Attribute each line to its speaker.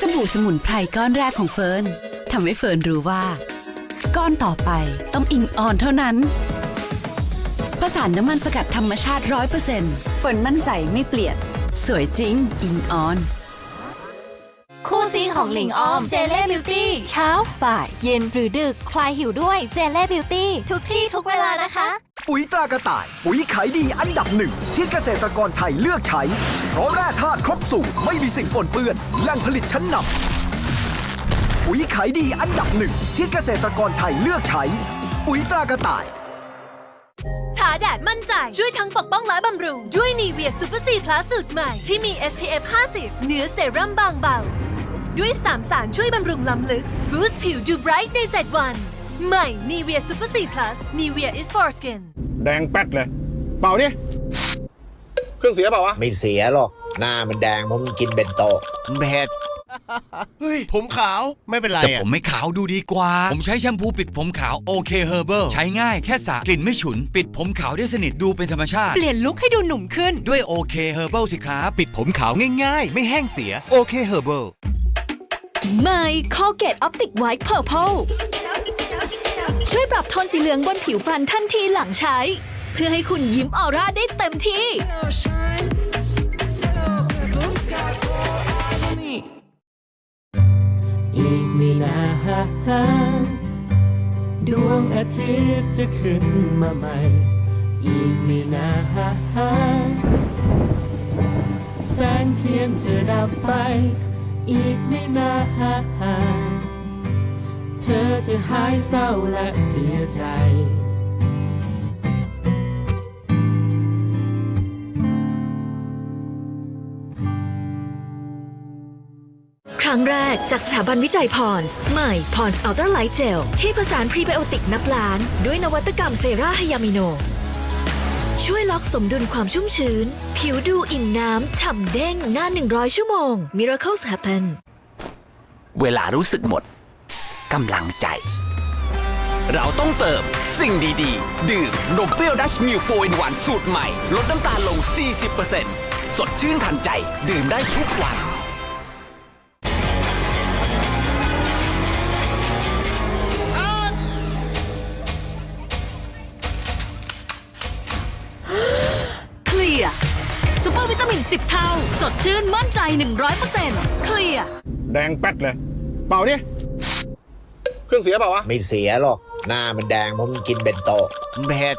Speaker 1: สบู่สมุนไพรก้อนแรกของเฟิร์นทำให้เฟิร์นรู้ว่า ก้อนต่อไปต้องอิงออนเท่านั้นประสานน้ำมันสกัดธรรมชาติร้อยเปอร์เซ็นต์เฟิร์นมั่นใจไม่เปลี่ยน สวยจริง อิงออน
Speaker 2: คู่ซีของหลิงออมเจเล่บิวตี้เช้าบ่าย เย็นหรือดึกคลายหิวด้วยเจเล่บิวตี้ทุกที่ทุกเวลานะคะ
Speaker 3: ปุ๋ยตรากระต่าย ปุ๋ยขายดีอันดับหนึ่ง ที่เกษตรกรไทยเลือกใช้ เพราะแร่ธาตุครบสูตรไม่มีสิ่งปนเปื้อนแหล่งผลิตชั้นนำปุ๋ยขายดีอันดับหนึ่ง ที่เกษตรกรไทยเลือกใช้ ปุ๋ยตรากระต่าย
Speaker 4: ทาแดดมั่นใจ ช่วยทั้งปกป้องและบำรุง ด้วยนีเวียซูเปอร์ซีพลัสสูตรใหม่ ที่มี SPF 50 เนื้อเซรั่มบางเบา ด้วย3สารช่วยบำรุงล้ำลึกบูสต์ผิวดูไบรท์ใน 7 วัน ใหม่นีเวียซูเปอร์ซีพลัสนีเวีย is for skin
Speaker 5: แดงแป๊ดเลย เป่าดิเครื่องเสียเปล่าวะ
Speaker 6: ไม่เสียหรอก หน้ามันแดงเพราะมันกินเบนโตะ
Speaker 7: เผ็ด
Speaker 8: เฮ้ย ผมขาวไม่เป็นไร
Speaker 7: แต่
Speaker 8: อะ
Speaker 7: ผมไม่ขาวดูดีกว่า ผมใช้แชมพูปิดผมขาวโอเคเฮอร์เบิใช้ง่ายแค่สระกลิ่นไม่ฉุน ปิดผมขาวได้สนิทดูเป็นธรรมชาติ
Speaker 4: เปลี่ยนลุคให้ดูหนุ่มขึ้น
Speaker 7: ด้วยโอเคเฮอร์เบิสิครับ ปิดผมขาวง่าย ๆ ไม่แห้งเสียโอเคเฮอร์เบิ
Speaker 2: ใหม่คอเก ช่วยปรับโทนสีเหลืองบนผิวฟันทันทีหลังใช้ เพื่อให้คุณยิ้มออร่าได้เต็มที่
Speaker 9: อีกไม่นานดวงอาทิตย์จะขึ้นมาใหม่ อีกไม่นานแสงเทียนจะดับไป อีกไม่นาน เธอจะหายเศร้าและเสียใจ
Speaker 2: ครั้งแรกจากสถาบันวิจัยพรส์ใหม่พรส์อัลตร้าไลท์เจล ที่ผสานพรีไบโอติกนับล้าน ด้วยนวัตกรรมเซราไฮยามิโน ช่วยล็อกสมดุลความชุ่มชื้น ผิวดูอิ่มน้ำ ฉ่ำเด้งนาน100 ชั่วโมง Miracles happen
Speaker 10: เวลารู้สึกหมด กำลังใจ เราต้องเติมสิ่งดีๆ ดื่มนมเปรี้ยวดัชมิลโฟอินวันสูตรใหม่ ลดน้ำตาลลง 40%สดชื่นทันใจ ดื่มได้ทุกวัน
Speaker 4: เคลียร์ซูเปอร์วิตามิน 10 เท่า สดชื่นมั่นใจ 100%เคลียร์
Speaker 5: แดงแป๊ดเลย เป่าดิเค รื่องเสียเปล่าวะ
Speaker 6: ไม่เสียหรอก หน้ามันแดงเพราะมันกินเบนโตะ
Speaker 7: เผ็ด